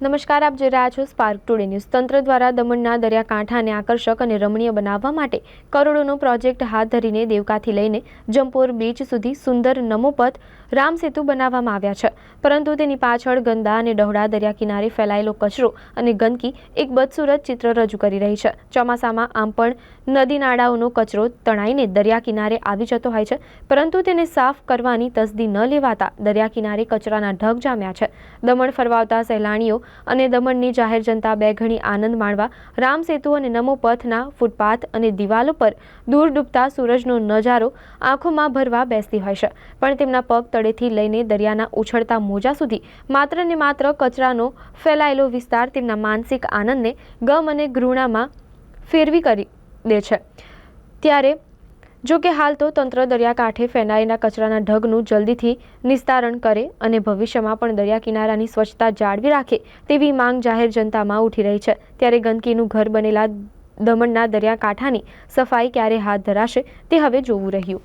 નમસ્કાર, આપ જોઈ રહ્યા છો સ્પાર્ક ટુડે ન્યૂઝ તંત્ર દ્વારા દમણના દરિયાકાંઠાને આકર્ષક અને રમણીય બનાવવા માટે કરોડોનો પ્રોજેક્ટ હાથ ધરીને દેવકાથી લઈને જમ્પોર બીચ સુધી સુંદર નમોપથ રામ સેતુ બનાવવામાં આવ્યા છે. પરંતુ તેની પાછળ ગંદા અને ડહોળા દરિયા કિનારે ફેલાયેલો કચરો અને ગંદકી એક બદસુરત ચિત્ર રજૂ કરી રહી છે. ચોમાસામાં આમ પણ નદી નાળાઓનો કચરો તણાઈને દરિયા કિનારે આવી જતો હોય છે, પરંતુ તેને સાફ કરવાની તસદી ન લેવાતા દરિયા કિનારે કચરાના ઢગ જામ્યા છે. દમણ ફરવા આવતા સહેલાણીઓ અને દમણની જાહેર જનતા બે ઘણી આનંદ માણવા, રામ સેતુ અને નમો પથના ફૂટપાથ અને દિવાલો પર દૂર ડૂબતા સૂરજનો નજારો આંખોમાં ભરવા બેસતી હોય છે. પણ તેમના પગ તળેથી લઈને દરિયાના ઉછળતા મોજા સુધી માત્ર ને માત્ર કચરાનો ફેલાયેલો વિસ્તાર તેમના માનસિક આનંદને ગમ અને ઘૃણામાં ફેરવી કરી દે છે. ત્યારે જો કે હાલ તો તંત્ર દરિયાકાંઠે ફેલાયેલા કચરાના ઢગનું જલ્દીથી નિસ્તારણ કરે અને ભવિષ્યમાં પણ દરિયા કિનારાની સ્વચ્છતા જાળવી રાખે તેવી માંગ જાહેર જનતામાં ઉઠી રહી છે. ત્યારે ગંદકીનું ઘર બનેલા દમણના દરિયાકાંઠાની સફાઈ ક્યારે હાથ ધરાશે તે હવે જોવું રહ્યું.